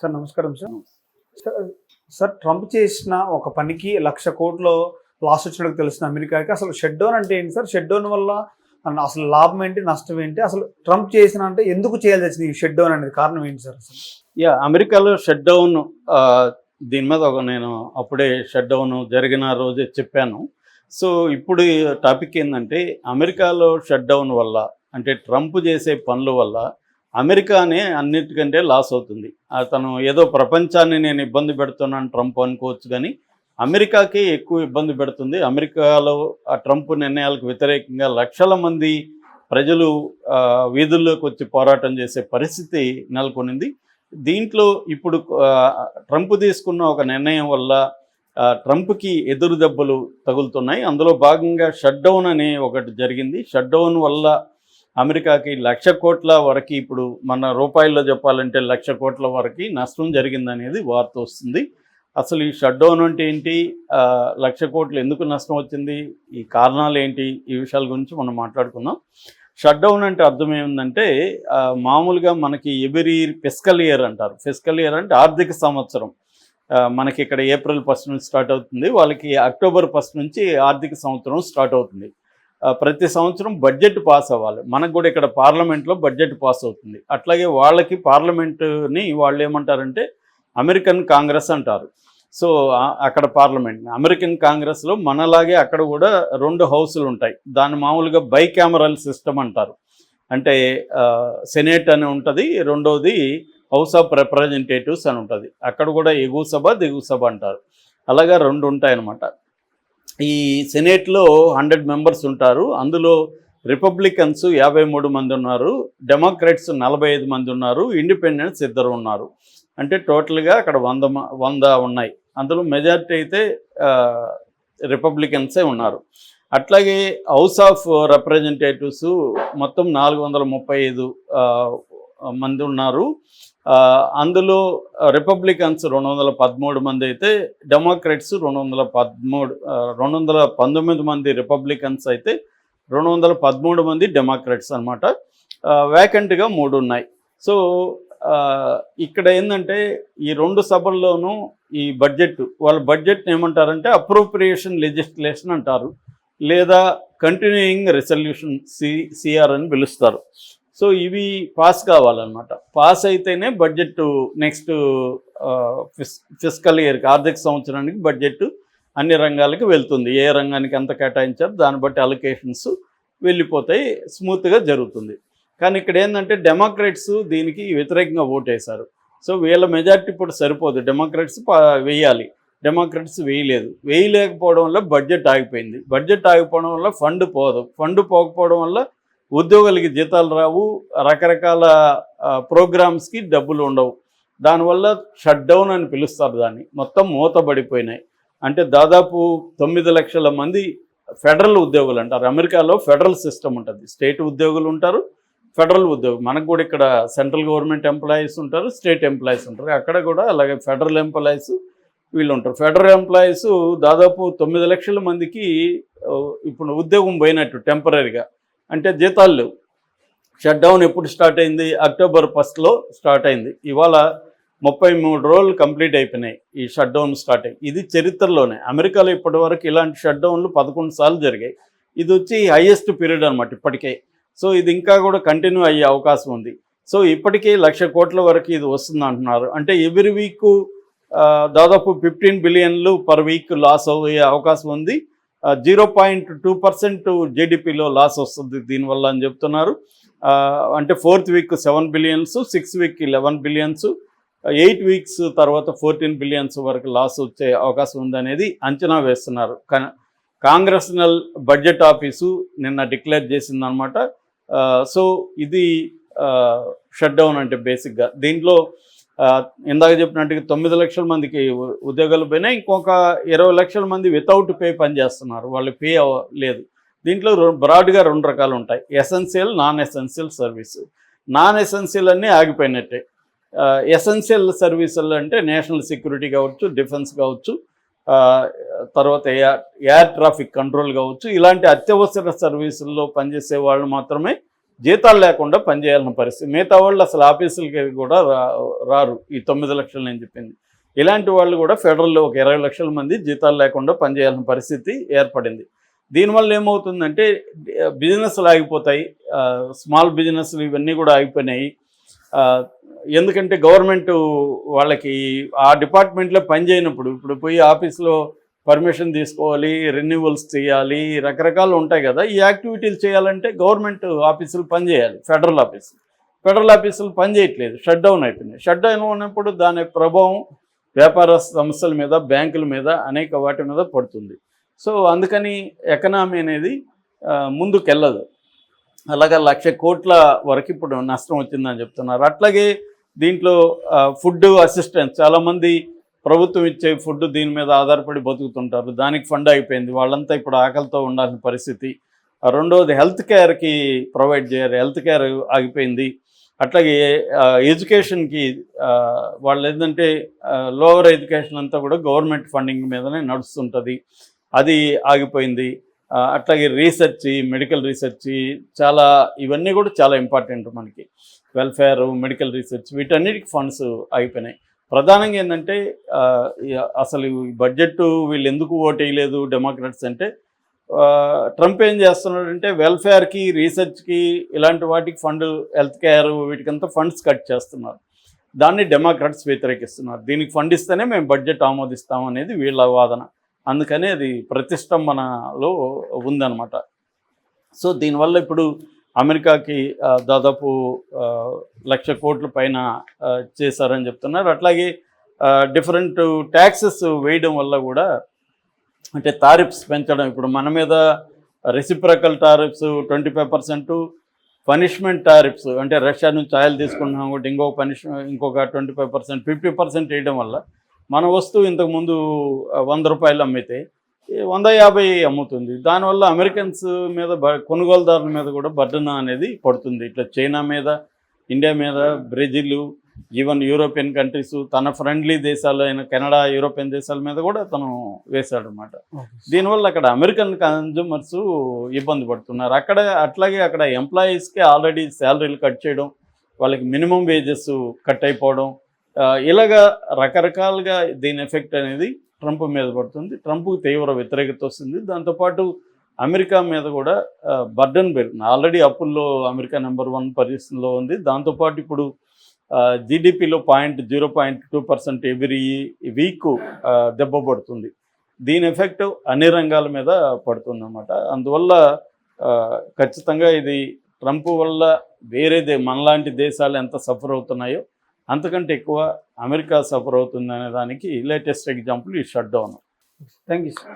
Sir నమస్కారం sir. Sir- Trump చేసిన ఒక పనికి లక్ష కోట్లు లాస్ వచ్చినట్టు తెలిసిన అమెరికాకి. అసలు షట్ డౌన్ అంటే ఏంటి సార్? షట్ డౌన్ వల్ల అసలు లాభం ఏంటి నష్టం ఏంటి? అసలు ట్రంప్ చేసిన అంటే ఎందుకు చేయాల్సి వచ్చింది ఈ షట్ డౌన్ అనేది? కారణం ఏంటి సార్ అసలు? యా అమెరికాలో షట్ డౌన్ దీని మీద ఒక నేను అప్పుడే షట్ డౌన్ జరిగిన రోజే చెప్పాను. సో ఇప్పుడు టాపిక్ ఏంటంటే అమెరికాలో షట్ డౌన్ వల్ల అంటే ట్రంప్ చేసే పనుల వల్ల అమెరికానే అన్నిటికంటే లాస్ అవుతుంది. అతను ఏదో ప్రపంచాన్ని నేను ఇబ్బంది పెడుతున్నాను ట్రంప్ అనుకోవచ్చు కానీ అమెరికాకే ఎక్కువ ఇబ్బంది పెడుతుంది. అమెరికాలో ఆ ట్రంప్ నిర్ణయాలకు వ్యతిరేకంగా లక్షల మంది ప్రజలు వీధుల్లోకి వచ్చి పోరాటం చేసే పరిస్థితి నెలకొనింది. దీంట్లో ఇప్పుడు ట్రంప్ తీసుకున్న ఒక నిర్ణయం వల్ల ట్రంప్కి ఎదురు దెబ్బలు తగులుతున్నాయి. అందులో భాగంగా షట్డౌన్ అనే ఒకటి జరిగింది. షట్డౌన్ వల్ల అమెరికాకి లక్ష కోట్ల వరకు ఇప్పుడు మన రూపాయల్లో చెప్పాలంటే లక్ష కోట్ల వరకు నష్టం జరిగిందనేది వార్త వస్తుంది. అసలు ఈ షట్డౌన్ అంటే ఏంటి? లక్ష కోట్లు ఎందుకు నష్టం వచ్చింది? ఈ కారణాలు ఏంటి? ఈ విషయాల గురించి మనం మాట్లాడుకుందాం. షట్డౌన్ అంటే అర్థం ఏముందంటే మామూలుగా మనకి ఎవ్రీ ఫిస్కల్ ఇయర్ అంటారు. ఫిస్కల్ ఇయర్ అంటే ఆర్థిక సంవత్సరం. మనకి ఇక్కడ ఏప్రిల్ ఫస్ట్ నుంచి స్టార్ట్ అవుతుంది. వాళ్ళకి అక్టోబర్ ఫస్ట్ నుంచి ఆర్థిక సంవత్సరం స్టార్ట్ అవుతుంది. ప్రతి సంవత్సరం బడ్జెట్ పాస్ అవ్వాలి. మనకు కూడా ఇక్కడ పార్లమెంట్లో బడ్జెట్ పాస్ అవుతుంది. అట్లాగే వాళ్ళకి పార్లమెంటుని వాళ్ళు ఏమంటారంటే అమెరికన్ కాంగ్రెస్ అంటారు. సో అక్కడ పార్లమెంట్ అమెరికన్ కాంగ్రెస్లో మనలాగే అక్కడ కూడా రెండు హౌసులు ఉంటాయి. దాన్ని మామూలుగా బై కెమెరల్ సిస్టమ్ అంటారు. అంటే సెనేట్ అని ఉంటుంది రెండోది హౌస్ ఆఫ్ రిప్రజెంటేటివ్స్ అని ఉంటుంది. అక్కడ కూడా ఎగువ సభ దిగువ సభ అంటారు. అలాగా రెండు ఉంటాయన్నమాట. ఈ సెనేట్లో హండ్రెడ్ మెంబర్స్ ఉంటారు. అందులో రిపబ్లికన్స్ యాభై మూడు మంది ఉన్నారు. డెమోక్రాట్స్ నలభై ఐదు మంది ఉన్నారు. ఇండిపెండెన్స్ ఇద్దరు ఉన్నారు. అంటే టోటల్గా అక్కడ వంద మ- వంద ఉన్నాయి. అందులో మెజారిటీ అయితే రిపబ్లికన్సే ఉన్నారు. అట్లాగే హౌస్ ఆఫ్ రిప్రజెంటేటివ్స్ మొత్తం నాలుగు వందల ముప్పై ఐదు మంది ఉన్నారు. అందులో రిపబ్లికన్స్ రెండు వందల పదమూడు మంది అయితే డెమోక్రాట్స్ రెండు వందల పదమూడు రెండు వందల పంతొమ్మిది మంది రిపబ్లికన్స్ అయితే రెండు వందల పదమూడు మంది డెమోక్రాట్స్ అనమాట వేకెంట్గా మూడు ఉన్నాయి. సో ఇక్కడ ఏంటంటే ఈ రెండు సభల్లోనూ ఈ బడ్జెట్ వాళ్ళ బడ్జెట్ ఏమంటారంటే అప్రోప్రియేషన్ లెజిస్లేషన్ అంటారు. లేదా కంటిన్యూయింగ్ రెసల్యూషన్ సి సిఆర్ అని పిలుస్తారు. సో ఇవి పాస్ కావాలన్నమాట. పాస్ అయితేనే బడ్జెట్ నెక్స్ట్ ఫిస్ ఫిజికల్ ఇయర్కి ఆర్థిక సంవత్సరానికి బడ్జెట్ అన్ని రంగాలకి వెళ్తుంది. ఏ రంగానికి ఎంత కేటాయించారు దాన్ని బట్టి అలొకేషన్స్ వెళ్ళిపోతాయి స్మూత్గా జరుగుతుంది. కానీ ఇక్కడ ఏంటంటే డెమోక్రేట్స్ దీనికి వ్యతిరేకంగా ఓటేశారు. సో వీళ్ళ మెజారిటీ ఇప్పుడు సరిపోదు. డెమోక్రాట్స్ వేయాలి. డెమోక్రాట్స్ వేయలేదు. వేయలేకపోవడం వల్ల బడ్జెట్ ఆగిపోయింది. బడ్జెట్ ఆగిపోవడం వల్ల ఫండ్ పోదు. ఫండ్ పోకపోవడం వల్ల ఉద్యోగులకి జీతాలు రావు రకరకాల ప్రోగ్రామ్స్కి డబ్బులు ఉండవు. దానివల్ల షట్ డౌన్ అని పిలుస్తారు దాన్ని. మొత్తం మూతబడిపోయినాయి. అంటే దాదాపు తొమ్మిది లక్షల మంది ఫెడరల్ ఉద్యోగులు అంటారు. అమెరికాలో ఫెడరల్ సిస్టమ్ ఉంటుంది. స్టేట్ ఉద్యోగులు ఉంటారు ఫెడరల్ ఉద్యోగులు మనకు కూడా ఇక్కడ సెంట్రల్ గవర్నమెంట్ ఎంప్లాయీస్ ఉంటారు స్టేట్ ఎంప్లాయీస్ ఉంటారు. అక్కడ కూడా అలాగే ఫెడరల్ ఎంప్లాయీస్ వీళ్ళు ఉంటారు. ఫెడరల్ ఎంప్లాయీస్ దాదాపు తొమ్మిది లక్షల మందికి ఇప్పుడు ఉద్యోగం పోయినట్టు టెంపరీగా అంటే జీతాలు లేవు. షట్ డౌన్ ఎప్పుడు స్టార్ట్ అయింది? అక్టోబర్ ఫస్ట్లో స్టార్ట్ అయింది. ఇవాళ ముప్పై మూడు రోజులు కంప్లీట్ అయిపోయినాయి. ఈ షట్ డౌన్ స్టార్ట్ అయ్యి. ఇది చరిత్రలోనే. అమెరికాలో ఇప్పటివరకు ఇలాంటి షట్ డౌన్లు పదకొండు సార్లు జరిగాయి. ఇది వచ్చి హైయెస్ట్ పీరియడ్ అనమాట ఇప్పటికే. సో ఇది ఇంకా కూడా కంటిన్యూ అయ్యే అవకాశం ఉంది. సో ఇప్పటికే లక్ష కోట్ల వరకు ఇది వస్తుంది అంటున్నారు. అంటే ఎవ్రీ వీక్ దాదాపు ఫిఫ్టీన్ బిలియన్లు పర్ వీక్ లాస్ అయ్యే అవకాశం ఉంది. జీరో పాయింట్ టూ పర్సెంట్ జీడిపిలో లాస్ వస్తుంది దీనివల్ల అని చెప్తున్నారు. అంటే fourth week seven billions six week eleven billions eight weeks తర్వాత ఫోర్టీన్ బిలియన్స్ వరకు లాస్ వచ్చే అవకాశం ఉందనేది అంచనా వేస్తున్నారు. కాంగ్రెస్నల్ బడ్జెట్ ఆఫీసు నిన్న డిక్లేర్ చేసిందనమాట సో ఇది షట్ డౌన్ అంటే బేసిక్గా. దీంట్లో ఇందాక చెప్పినట్టుగా తొమ్మిది లక్షల మందికి ఉ- ఉద్యోగాలు పోయినాయి ఇంకొక ఇరవై లక్షల మంది వితౌట్ పే పనిచేస్తున్నారు వాళ్ళు పే లేదు. దీంట్లో బ్రాడ్గా రెండు రకాలు ఉంటాయి. Essential non essential service non essential అన్నీ ఆగిపోయినట్టే ఎసెన్షియల్ సర్వీసులు అంటే నేషనల్ సెక్యూరిటీ కావచ్చు డిఫెన్స్ కావచ్చు తర్వాత ఎయిర్ ఎయిర్ ట్రాఫిక్ కంట్రోల్ కావచ్చు. ఇలాంటి అత్యవసర సర్వీసుల్లో పనిచేసే వాళ్ళు మాత్రమే జీతాలు లేకుండా పనిచేయాలన్న పరిస్థితి. మిగతా వాళ్ళు అసలు ఆఫీసులకి కూడా రా- రారు. ఈ తొమ్మిది లక్షలు నేను చెప్పింది. ఇలాంటి వాళ్ళు కూడా ఫెడరల్లో ఒక ఇరవై లక్షల మంది జీతాలు లేకుండా పనిచేయాల్సిన పరిస్థితి ఏర్పడింది. దీనివల్ల ఏమవుతుందంటే బిజినెస్లు ఆగిపోతాయి స్మాల్ బిజినెస్లు ఇవన్నీ కూడా ఆగిపోయినాయి. ఎందుకంటే గవర్నమెంట్ వాళ్ళకి ఆ డిపార్ట్మెంట్లో పనిచేయనప్పుడు ఇప్పుడు పోయి ఆఫీస్లో పర్మిషన్ తీసుకోవాలి రెన్యువల్స్ చేయాలి రకరకాలు ఉంటాయి కదా. ఈ యాక్టివిటీలు చేయాలంటే గవర్నమెంట్ ఆఫీసులు పనిచేయాలి ఫెడరల్ ఆఫీసులు. ఫెడరల్ ఆఫీసులు పనిచేయట్లేదు షట్ డౌన్ అయిపోయినాయి. షట్ డౌన్ ఉన్నప్పుడు దాని ప్రభావం వ్యాపార సంస్థల మీద బ్యాంకుల మీద అనేక వాటి మీద పడుతుంది. సో అందుకని ఎకనామీ అనేది ముందుకెళ్ళదు. అలాగా లక్ష కోట్ల వరకు ఇప్పుడు నష్టం వచ్చిందని చెప్తున్నారు. అట్లాగే దీంట్లో ఫుడ్ అసిస్టెన్స్ చాలామంది ప్రభుత్వం ఇచ్చే ఫుడ్ దీని మీద ఆధారపడి బతుకుతుంటారు. దానికి ఫండ్ అయిపోయింది. వాళ్ళంతా ఇప్పుడు ఆకలితో ఉండాల్సిన పరిస్థితి. రెండవది హెల్త్ కేర్కి ప్రొవైడ్ చేయరు హెల్త్ కేర్ ఆగిపోయింది. అట్లాగే ఎడ్యుకేషన్కి వాళ్ళు ఏంటంటే లోవర్ ఎడ్యుకేషన్ అంతా కూడా గవర్నమెంట్ ఫండింగ్ మీదనే నడుస్తుంటుంది. అది ఆగిపోయింది. అట్లాగే రీసెర్చ్ మెడికల్ రీసెర్చ్ చాలా ఇవన్నీ కూడా చాలా ఇంపార్టెంట్ మనకి. వెల్ఫేర్ మెడికల్ రీసెర్చ్ వీటన్నిటికి ఫండ్స్ ఆగిపోయినాయి. ప్రధానంగా ఏంటంటే అసలు ఈ బడ్జెట్ వీళ్ళు ఎందుకు ఓట్ వేయలేదు డెమోక్రాట్స్ అంటే ట్రంప్ ఏం చేస్తున్నాడంటే వెల్ఫేర్కి రీసెర్చ్కి ఇలాంటి వాటికి ఫండ్ హెల్త్ కేర్ వీటికంతా ఫండ్స్ కట్ చేస్తున్నారు. దాన్ని డెమోక్రాట్స్ వ్యతిరేకిస్తున్నారు. దీనికి ఫండ్ ఇస్తేనే మేము బడ్జెట్ ఆమోదిస్తాం అనేది వీళ్ళ వాదన. అందుకని అది ప్రతిష్టంభనలో ఉందన్నమాట. సో దీనివల్ల ఇప్పుడు అమెరికాకి దాదాపు లక్ష కోట్ల పైన చేశారని చెప్తున్నారు. అట్లాగే డిఫరెంట్ ట్యాక్సెస్ వేయడం వల్ల కూడా అంటే టారిఫ్స్ పెంచడం ఇప్పుడు మన మీద reciprocal tariffs twenty five percent punishment tariffs అంటే రష్యా నుంచి ఆయిల్ తీసుకుంటున్నాం కాబట్టి ఇంకొక పనిష్ ఇంకొక twenty five percent fifty percent వేయడం వల్ల మన వస్తువు ఇంతకుముందు వంద రూపాయలు అమ్మితే వంద యాభై అమ్ముతుంది. దానివల్ల అమెరికన్స్ మీద బ కొనుగోలుదారుల మీద కూడా బర్డన్ అనేది పడుతుంది. ఇట్లా చైనా మీద ఇండియా మీద బ్రెజిల్ ఈవెన్ యూరోపియన్ కంట్రీస్ తన ఫ్రెండ్లీ దేశాలు అయిన కెనడా యూరోపియన్ దేశాల మీద కూడా తను వేశాడు అనమాట దీనివల్ల అక్కడ అమెరికన్ కన్జ్యూమర్స్ ఇబ్బంది పడుతున్నారు. అక్కడ అట్లాగే అక్కడ ఎంప్లాయీస్కి ఆల్రెడీ శాలరీలు కట్ చేయడం వాళ్ళకి మినిమం వేజెస్ కట్ అయిపోవడం ఇలాగా రకరకాలుగా దీని ఎఫెక్ట్ అనేది ట్రంప్ మీద పడుతుంది ట్రంప్కి తీవ్ర వ్యతిరేకత వస్తుంది. దాంతోపాటు అమెరికా మీద కూడా బర్డన్ పెరుగుతుంది. ఆల్రెడీ అప్పుల్లో అమెరికా నెంబర్ వన్ పరిస్థితిలో ఉంది. దాంతోపాటు ఇప్పుడు జీడిపిలో point zero point two percent every week దెబ్బ పడుతుంది. దీని ఎఫెక్ట్ అన్ని రంగాల మీద పడుతుంది అన్నమాట అందువల్ల ఖచ్చితంగా ఇది ట్రంప్ వల్ల వేరే దే మనలాంటి దేశాలు ఎంత సఫర్ అవుతున్నాయో అంతకంటే ఎక్కువ అమెరికా సఫర్ అవుతుంది అనే దానికి లేటెస్ట్ ఎగ్జాంపుల్ ఈ shut down thank you sir